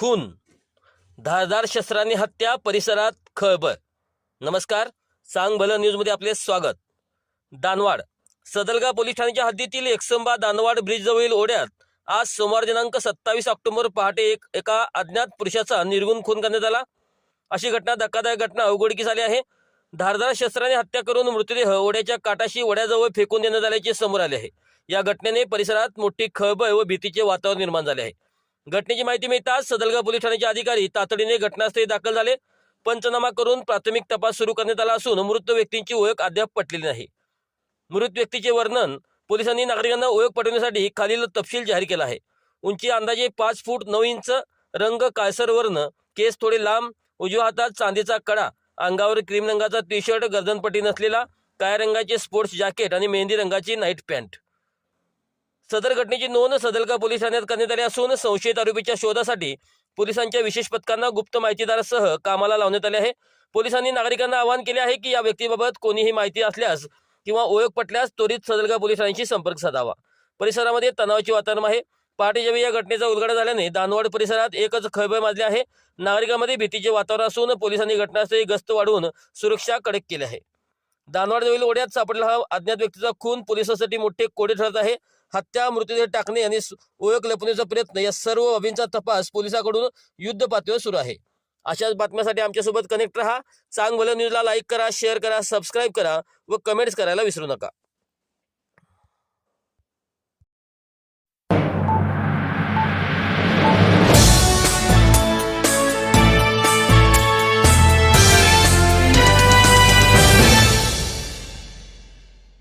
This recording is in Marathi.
खून. धारदार शस्त्रांनी हत्या परिसरात खळबळ. नमस्कार सांग भलं न्यूजमध्ये आपले स्वागत. दानवाड सदलगा पोलीस ठाण्याच्या हद्दीतील एकसंबा दानवाड ब्रिजजवळील ओढ्यात आज सोमवार दिनांक सत्तावीस ऑक्टोबर पहाटे एक एका अज्ञात पुरुषाचा निर्गुण खून करण्यात आला. अशी घटना धक्कादायक घटना उघडकीस आली आहे. धारदार शस्त्राने हत्या करून मृतदेह ओढ्याच्या काटाशी ओढ्याजवळ फेकून देण्यात आल्याचे समोर आले आहे. या घटनेने परिसरात मोठी खळबळ व भीतीचे वातावरण निर्माण झाले आहे. घटनेची माहिती मिळताच सदलगा पोलीस ठाण्याचे अधिकारी तातडीने घटनास्थळी दाखल झाले. पंचनामा करून प्राथमिक तपास सुरू करण्यात आला असून मृत व्यक्तींची ओळख अद्याप पटलेली नाही. मृत व्यक्तीचे वर्णन पोलिसांनी नागरिकांना ओळख पटवण्यासाठी खालील तपशील जाहीर केला आहे. उंची अंदाजे पाच फूट नऊ इंच रंग काळसर वर्ण केस थोडे लांब उजव्या हातात चांदीचा कडा अंगावर क्रीम रंगाचा टी शर्ट गर्दनपट्टी नसलेला काळ्या रंगाचे स्पोर्ट्स जॅकेट आणि मेहंदी रंगाची नाईट पॅन्ट. सदर घटनेची नोंद सदलका पोलीस ठाण्यात करण्यात आली असून संशयित आरोपीच्या शोधासाठी पोलिसांच्या विशेष पथकांना गुप्त माहितीदारासह कामाला लावण्यात आले आहे. पोलिसांनी नागरिकांना आवाहन केले आहे की या व्यक्तीबाबत कोणीही माहिती असल्यास किंवा ओळख पटल्यास त्वरित सदलका पोलीस ठाण्याशी संपर्क साधावा. परिसरामध्ये तणावाचे वातावरण आहे. पहाटेच्या या घटनेचा उलगडा झाल्याने दानवाड परिसरात एकच खळबळ माजली आहे. नागरिकांमध्ये भीतीचे वातावरण असून पोलिसांनी घटनास्थळी गस्त वाढवून सुरक्षा कडक केली आहे. दानवाडजवळील ओढ्यात सापडला हा अज्ञात व्यक्तीचा खून पोलिसांसाठी मोठे कोडे ठरत आहे. हत्या मृत्यूदेह टाकणे आणि ओळख लपवण्याचा प्रयत्न या सर्व बाबींचा तपास पोलिसांकडून युद्ध पातळीवर सुरू आहे. अशाच बातम्यासाठी आमच्यासोबत कनेक्ट राहा. चांगलं न्यूजला लाईक करा शेअर करा सबस्क्राईब करा व कमेंट्स करायला विसरू नका.